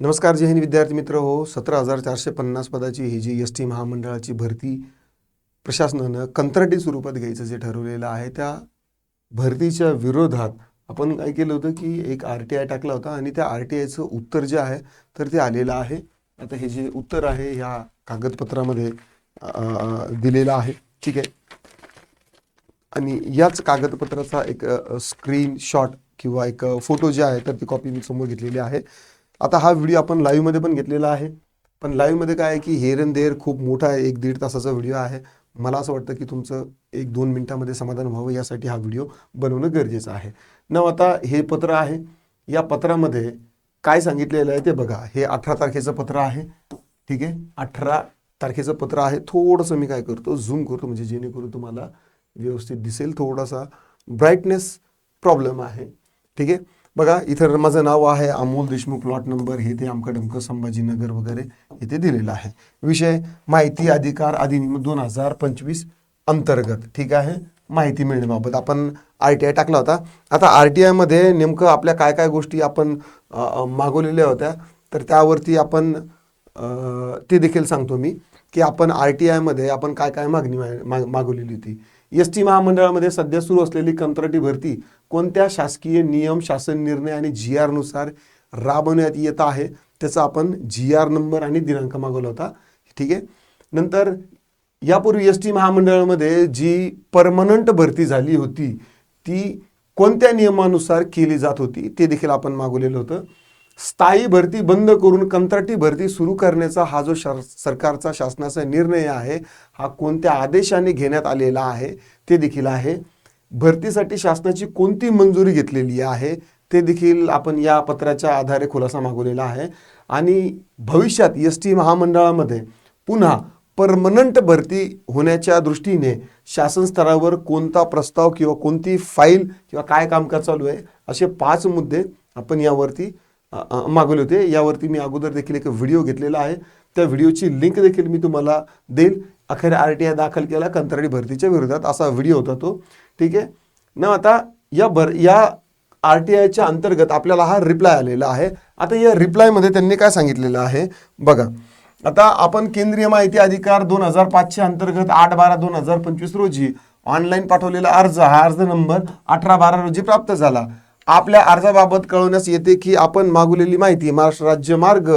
नमस्कार जय हिंद विद्यार्थी मित्र. हो सतरा हजार चारशे पन्नास पदाची ही जी एस टी महामंडळाची भरती प्रशासनानं कंत्राटी स्वरूपात घ्यायचं जे ठरवलेलं आहे त्या भरतीच्या विरोधात आपण काय केलं होतं की एक आर टी आय टाकला होता आणि त्या आर टी आयचं उत्तर जे आहे तर ते आलेलं आहे. आता हे जे उत्तर आहे ह्या कागदपत्रामध्ये दिलेलं आहे. ठीक आहे. आणि याच कागदपत्राचा एक स्क्रीनशॉट किंवा एक फोटो जे आहे तर ती कॉपी मी समोर घेतलेली आहे. आता हा व्हिडिओ आपण लाईव्हमध्ये पण घेतलेला आहे. पण लाईव्हमध्ये काय आहे की हेर अँड देअर खूप मोठा आहे एक दीड तासाचा व्हिडिओ आहे. मला असं वाटतं की तुमचं एक दोन मिनटामध्ये समाधान व्हावं यासाठी हा व्हिडिओ बनवणं गरजेचं आहे. न आता हे पत्र आहे. या पत्रामध्ये काय सांगितलेलं आहे ते बघा. हे अठरा तारखेचं पत्र आहे. ठीक आहे? अठरा तारखेचं पत्र आहे. थोडंसं मी काय करतो झूम करतो म्हणजे जेणेकरून तुम्हाला व्यवस्थित दिसेल. थोडासा ब्राईटनेस प्रॉब्लेम आहे. ठीक आहे? बघा इथं माझं नाव आहे अमोल देशमुख प्लॉट नंबर हे ते आमका डमकं संभाजीनगर वगैरे इथे दिलेलं आहे. विषय माहिती अधिकार अधिनियम दोन हजार पंचवीस अंतर्गत ठीक आहे? माहिती मिळण्याबाबत आपण आर टी आय टाकला होता. आता आर टी आयमध्ये नेमकं आपल्या काय काय गोष्टी आपण मागवलेल्या होत्या तर त्यावरती आपण ते देखील सांगतो मी की आपण आर टी आयमध्ये आपण काय काय मागणी मागवलेली होती. एस टी महामंडळामध्ये सध्या सुरू असलेली कंत्राटी भरती कोणत्या शासकीय नियम शासन निर्णय आणि जी आरनुसार राबवण्यात येत आहे त्याचा आपण जी आर नंबर आणि दिनांक मागवला होता. ठीक आहे? नंतर यापूर्वी एस टी महामंडळामध्ये जी परमनंट भरती झाली होती ती कोणत्या नियमानुसार केली जात होती ते देखील आपण मागवलेलं होतं. स्थायी भरती बंद करून कंत्राटी भरती सुरू करण्याचा हा जो शा सरकारचा शासनाचा निर्णय आहे हा कोणत्या आदेशाने घेण्यात आलेला आहे ते देखील आहे. भरतीसाठी शासनाची कोणती मंजुरी घेतलेली आहे ते देखील आपण या पत्राच्या आधारे खुलासा मागवलेला आहे. आणि भविष्यात एस टी महामंडळामध्ये पुन्हा परमनंट भरती होण्याच्या दृष्टीने शासन स्तरावर कोणता प्रस्ताव किंवा कोणती फाईल किंवा काय कामकाज चालू आहे असे पाच मुद्दे आपण यावरती मागवले होते. यावरती मी अगोदर देखील एक व्हिडिओ घेतलेला आहे. त्या व्हिडिओची लिंक देखील मी तुम्हाला देईल अखेर आर टी आय दाखल केला कंत्राटी भरतीच्या विरोधात. असा व्हिडिओ होता तो. ठीक आहे? ना आता या भर या आर टी आयच्या अंतर्गत आपल्याला हा रिप्लाय आलेला आहे. आता या रिप्लायमध्ये त्यांनी काय सांगितलेलं आहे? बघा. आता आपण केंद्रीय माहिती अधिकार दोन हजार पाचच्या अंतर्गत आठ बारा दोन हजार पंचवीस रोजी ऑनलाईन पाठवलेला अर्ज. हा अर्ज नंबर अठरा बारा रोजी प्राप्त झाला. आपल्या अर्जाबाबत कळवण्यास येते की आपण मागवलेली माहिती महाराष्ट्र राज्य मार्ग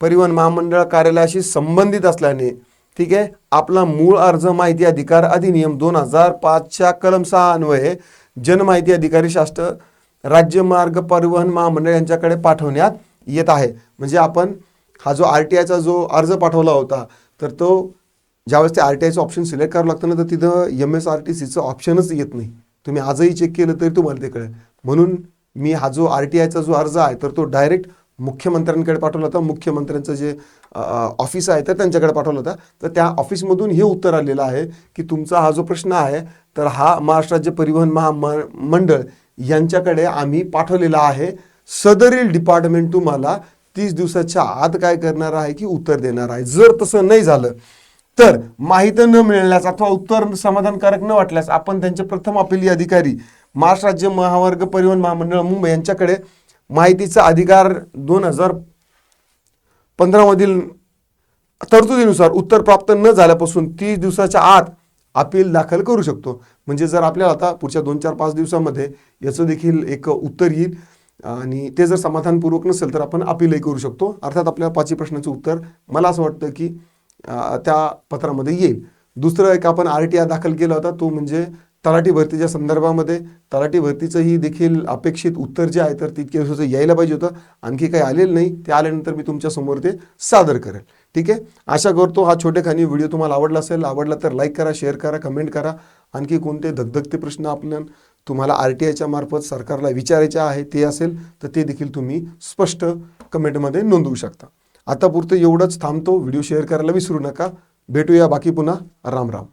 परिवहन महामंडळ कार्यालयाशी संबंधित असल्याने ठीक आहे? आपला मूळ अर्ज माहिती अधिकार अधिनियम दोन हजार पाचच्या कलम सहा अन्वये जनमाहिती अधिकारी शास्त्र राज्य मार्ग परिवहन महामंडळ यांच्याकडे पाठवण्यात येत आहे. म्हणजे आपण हा जो आर टी आयचा जो अर्ज पाठवला होता तर तो ज्यावेळेस ते आर टी आयचं ऑप्शन सिलेक्ट करावं लागतं ना तर तिथं एम एस आर टी सीचं ऑप्शनच येत नाही. तुम्ही आजही चेक केलं तरी तुम्हाला ते कळेल. म्हणून मी हा जो आर टी आयचा जो अर्ज आहे तर तो डायरेक्ट मुख्यमंत्र्यांकडे पाठवला होता. मुख्यमंत्र्यांचं जे ऑफिस आहे तर त्यांच्याकडे पाठवला होता. तर त्या ऑफिसमधून हे उत्तर आलेलं आहे की तुमचा हा जो प्रश्न आहे तर हा महाराष्ट्र राज्य परिवहन महामंडळ यांच्याकडे आम्ही पाठवलेला आहे. सदरील डिपार्टमेंट तुम्हाला तीस दिवसाच्या आत काय करणार आहे की उत्तर देणार आहे. जर तसं नाही झालं तर माहिती न मिळाल्यास अथवा उत्तर समाधानकारक न वाटल्यास आपण त्यांचे प्रथम अपिली अधिकारी महाराष्ट्र राज्य महामार्ग परिवहन महामंडळ मुंबई यांच्याकडे माहितीचा अधिकार दोन हजार पंधरामधील तरतुदीनुसार उत्तर प्राप्त न झाल्यापासून तीस दिवसाच्या आत अपील दाखल करू शकतो. म्हणजे जर आपल्याला आता पुढच्या दोन चार पाच दिवसामध्ये याचं देखील एक उत्तर येईल आणि ते जर समाधानपूर्वक नसेल तर आपण अपीलही करू शकतो. अर्थात आपल्या पाचही प्रश्नाचं उत्तर मला असं वाटतं की त्या पत्रामध्ये येईल. दुसरं एक आपण आर टी आय दाखल केला होता तो म्हणजे तलाठी भरतीच्या संदर्भामध्ये. तलाठी भरतीचंही देखील अपेक्षित उत्तर जे आहे तर तितके दिवसाचं यायला पाहिजे होतं. आणखी काही आलेलं नाही. ते आल्यानंतर मी तुमच्यासमोर ते सादर करेल. ठीक आहे? आशा करतो हा छोटेखानी व्हिडिओ तुम्हाला आवडला असेल. आवडला तर लाईक करा शेअर करा कमेंट करा. आणखी कोणते धगधगते प्रश्न आपल्या तुम्हाला आर टी आयच्या मार्फत सरकारला विचारायचे आहे ते असेल तर ते देखील तुम्ही स्पष्ट कमेंटमध्ये नोंदवू शकता. आता पुरतं एवढंच थांबतो. व्हिडिओ शेअर करायला विसरू नका. भेटूया बाकी पुन्हा. राम राम.